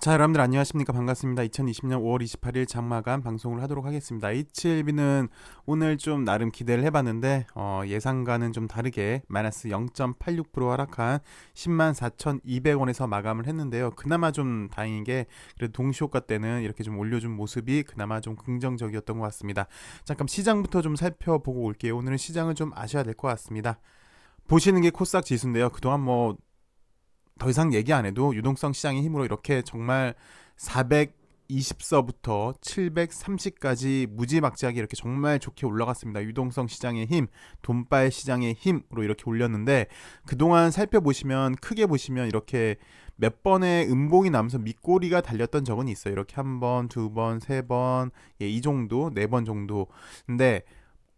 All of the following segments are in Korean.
자 여러분들 안녕하십니까? 반갑습니다. 2020년 5월 28일 장마감 방송을 하도록 하겠습니다. H1B는 오늘 좀 나름 기대를 해봤는데 어, 예상과는 좀 다르게 마이너스 0.86% 하락한 10만 4,200원에서 마감을 했는데요. 그나마 좀 다행인 게 그래도 동시효과 때는 이렇게 좀 올려준 모습이 그나마 좀 긍정적이었던 것 같습니다. 잠깐 시장부터 좀 살펴보고 올게요. 오늘은 시장을 좀 아셔야 될 것 같습니다. 보시는 게 코스닥 지수인데요. 그동안 뭐 더 이상 얘기 안 해도 유동성 시장의 힘으로 이렇게 정말 420서부터 730까지 무지막지하게 이렇게 정말 좋게 올라갔습니다. 유동성 시장의 힘, 돈빨 시장의 힘으로 이렇게 올렸는데 그동안 살펴보시면 크게 보시면 이렇게 몇 번의 음봉이 나면서 밑꼬리가 달렸던 적은 있어요. 이렇게 한 번, 두 번, 세 번, 예, 이 정도, 네 번 정도. 근데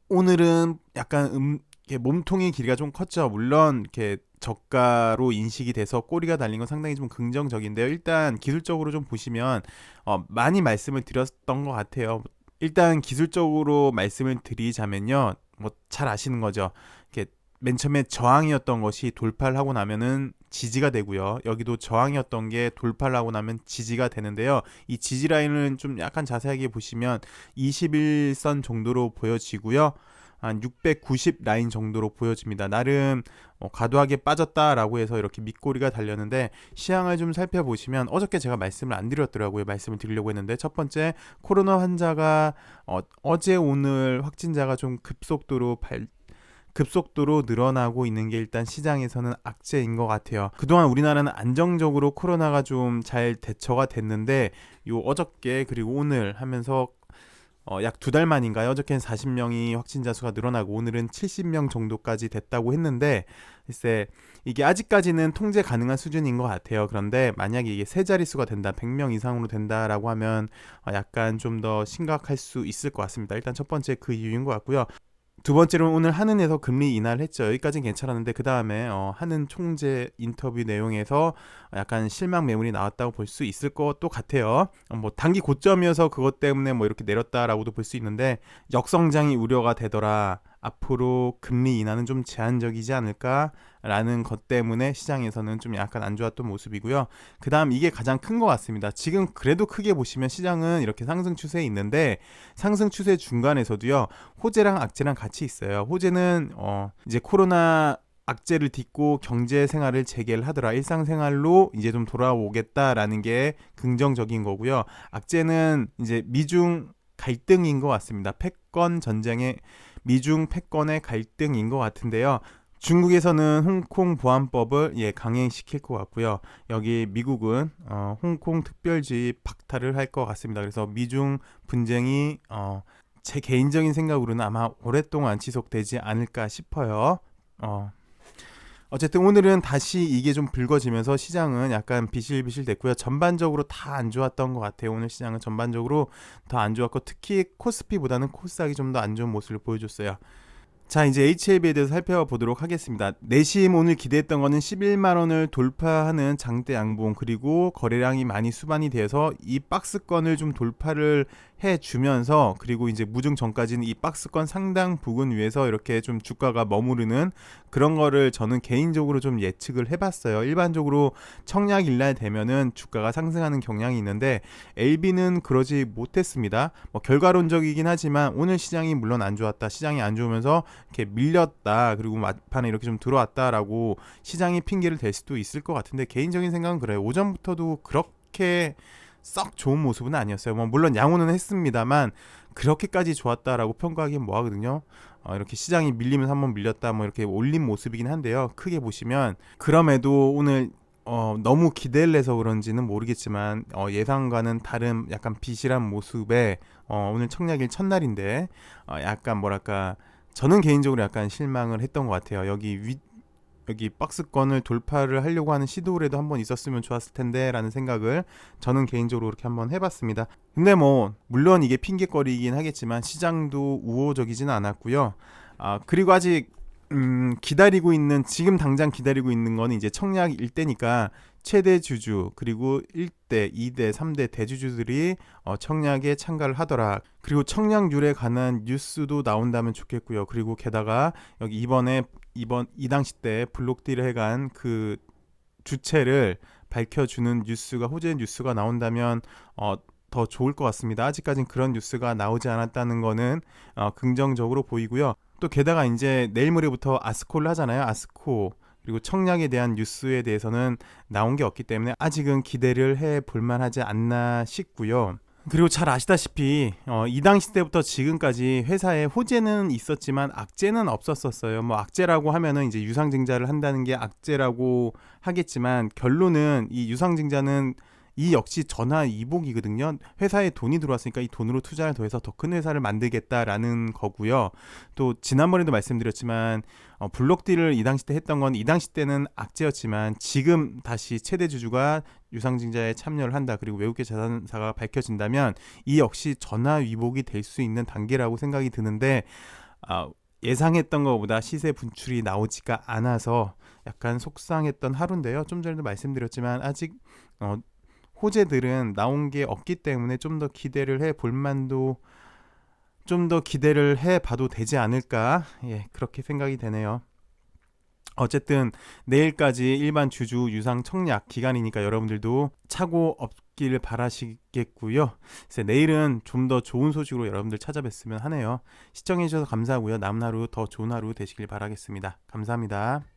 오늘은 약간 음, 이렇게 몸통의 길이가 좀 컸죠. 물론 이렇게 저가로 인식이 돼서 꼬리가 달린 건 상당히 좀 긍정적인데요. 일단 기술적으로 좀 보시면 어, 많이 말씀을 드렸던 것 같아요. 일단 기술적으로 말씀을 드리자면요, 뭐 잘 아시는 거죠. 이렇게 맨 처음에 저항이었던 것이 돌파를 하고 나면은 지지가 되고요. 여기도 저항이었던 게 돌파를 하고 나면 지지가 되는데요. 이 지지 라인을 좀 약간 자세하게 보시면 21선 정도로 보여지고요. 한 690 라인 정도로 보여집니다. 나름 어, 과도하게 빠졌다라고 해서 이렇게 밑꼬리가 달렸는데 시향을 좀 살펴보시면 어저께 제가 말씀을 안 드렸더라고요. 말씀을 드리려고 했는데 첫 번째 코로나 환자가 어, 제 오늘 확진자가 좀 급속도로 발, 급속도로 늘어나고 있는 게 일단 시장에서는 악재인 것 같아요. 그동안 우리나라는 안정적으로 코로나가 좀 잘 대처가 됐는데 요 어저께 그리고 오늘 하면서 어, 약 두 달 만인가요? 어저께는 40명이 확진자 수가 늘어나고 오늘은 70명 정도까지 됐다고 했는데 글쎄 이게 아직까지는 통제 가능한 수준인 것 같아요. 그런데 만약에 이게 세 자릿수가 된다, 100명 이상으로 된다라고 하면 어, 약간 좀 더 심각할 수 있을 것 같습니다. 일단 첫 번째 그 이유인 것 같고요. 두 번째로 오늘 한은에서 금리 인하를 했죠. 여기까지는 괜찮았는데 그 다음에 어, 한은 총재 인터뷰 내용에서 약간 실망 매물이 나왔다고 볼 수 있을 것도 같아요. 어, 뭐 단기 고점이어서 그것 때문에 뭐 이렇게 내렸다라고도 볼 수 있는데 역성장이 우려가 되더라. 앞으로 금리 인하는 좀 제한적이지 않을까라는 것 때문에 시장에서는 좀 약간 안 좋았던 모습이고요. 그 다음 이게 가장 큰 것 같습니다. 지금 그래도 크게 보시면 시장은 이렇게 상승 추세에 있는데 상승 추세 중간에서도요 호재랑 악재랑 같이 있어요. 호재는 어 이제 코로나 악재를 딛고 경제 생활을 재개를 하더라 일상생활로 이제 좀 돌아오겠다라는 게 긍정적인 거고요. 악재는 이제 미중 갈등인 것 같습니다. 패권 전쟁의 미중 패권의 갈등인 것 같은데요. 중국에서는 홍콩 보안법을 예 강행시킬 것 같고요. 여기 미국은 어, 홍콩 특별주의 박탈을 할 것 같습니다. 그래서 미중 분쟁이 어, 제 개인적인 생각으로는 아마 오랫동안 지속되지 않을까 싶어요. 어, 어쨌든 오늘은 다시 이게 좀 붉어지면서 시장은 약간 비실비실 됐고요. 전반적으로 다 안 좋았던 것 같아요. 오늘 시장은 전반적으로 더 안 좋았고 특히 코스피보다는 코스닥이 좀 더 안 좋은 모습을 보여줬어요. 자 이제 HLB에 대해서 살펴보도록 하겠습니다. 내심 오늘 기대했던 거는 11만 원을 돌파하는 장대 양봉 그리고 거래량이 많이 수반이 돼서 이 박스권을 좀 돌파를 해주면서 그리고 이제 무증 전까지는 이 박스권 상당 부근 위에서 이렇게 좀 주가가 머무르는 그런 거를 저는 개인적으로 좀 예측을 해봤어요. 일반적으로 청약 일날 되면은 주가가 상승하는 경향이 있는데 LB는 그러지 못했습니다. 뭐 결과론적이긴 하지만 오늘 시장이 물론 안 좋았다. 시장이 안 좋으면서 이렇게 밀렸다. 그리고 막판에 이렇게 좀 들어왔다라고 시장이 핑계를 댈 수도 있을 것 같은데 개인적인 생각은 그래요. 오전부터도 그렇게 썩 좋은 모습은 아니었어요. 뭐 물론 양호는 했습니다만 그렇게까지 좋았다라고 평가하기는 뭐하거든요. 어, 이렇게 시장이 밀리면서 한번 밀렸다 뭐 이렇게 올린 모습이긴 한데요. 크게 보시면 그럼에도 오늘 어, 너무 기대를 해서 그런지는 모르겠지만 어, 예상과는 다른 약간 비실한 모습에 어, 오늘 청약일 첫날인데 어, 약간 뭐랄까 저는 개인적으로 약간 실망을 했던 것 같아요. 여기 위, 여기 박스권을 돌파를 하려고 하는 시도라도 한번 있었으면 좋았을 텐데 라는 생각을 저는 개인적으로 그렇게 한번 해봤습니다. 근데 뭐 물론 이게 핑계거리이긴 하겠지만 시장도 우호적이지는 않았고요. 아 그리고 아직 음, 기다리고 있는 지금 당장 기다리고 있는 거는 이제 청약 일대니까 최대 주주 그리고 1대, 2대, 3대 대주주들이 어, 청약에 참가를 하더라. 그리고 청약률에 관한 뉴스도 나온다면 좋겠고요. 그리고 게다가 여기 이번에 이번 이 당시 때 블록딜을 해간 그 주체를 밝혀주는 뉴스가 호재 뉴스가 나온다면 어, 더 좋을 것 같습니다. 아직까진 그런 뉴스가 나오지 않았다는 거는 어, 긍정적으로 보이고요. 또 게다가 이제 내일 모레부터 아스코를 하잖아요. 아스코 그리고 청약에 대한 뉴스에 대해서는 나온 게 없기 때문에 아직은 기대를 해 볼만하지 않나 싶고요. 그리고 잘 아시다시피 어, 이 당시 때부터 지금까지 회사에 호재는 있었지만 악재는 없었었어요. 뭐 악재라고 하면은 이제 유상증자를 한다는 게 악재라고 하겠지만 결론은 이 유상증자는 이 역시 전화 이복이거든요. 회사에 돈이 들어왔으니까 이 돈으로 투자를 더해서 더 큰 회사를 만들겠다라는 거고요. 또 지난번에도 말씀드렸지만 어, 블록딜을 이 당시 때 했던 건 이 당시 때는 악재였지만 지금 다시 최대 주주가 유상증자에 참여를 한다. 그리고 외국계 자산사가 밝혀진다면 이 역시 전화 위복이 될 수 있는 단계라고 생각이 드는데 아, 예상했던 것보다 시세 분출이 나오지가 않아서 약간 속상했던 하루인데요. 좀 전에도 말씀드렸지만 아직 어, 호재들은 나온 게 없기 때문에 좀 더 기대를 해 볼 만도 좀 더 기대를 해 봐도 되지 않을까 예 그렇게 생각이 되네요. 어쨌든 내일까지 일반 주주 유상 청약 기간이니까 여러분들도 차고 없기를 바라시겠고요. 그래서 내일은 좀 더 좋은 소식으로 여러분들 찾아뵀으면 하네요. 시청해 주셔서 감사하고요. 남은 하루 더 좋은 하루 되시길 바라겠습니다. 감사합니다.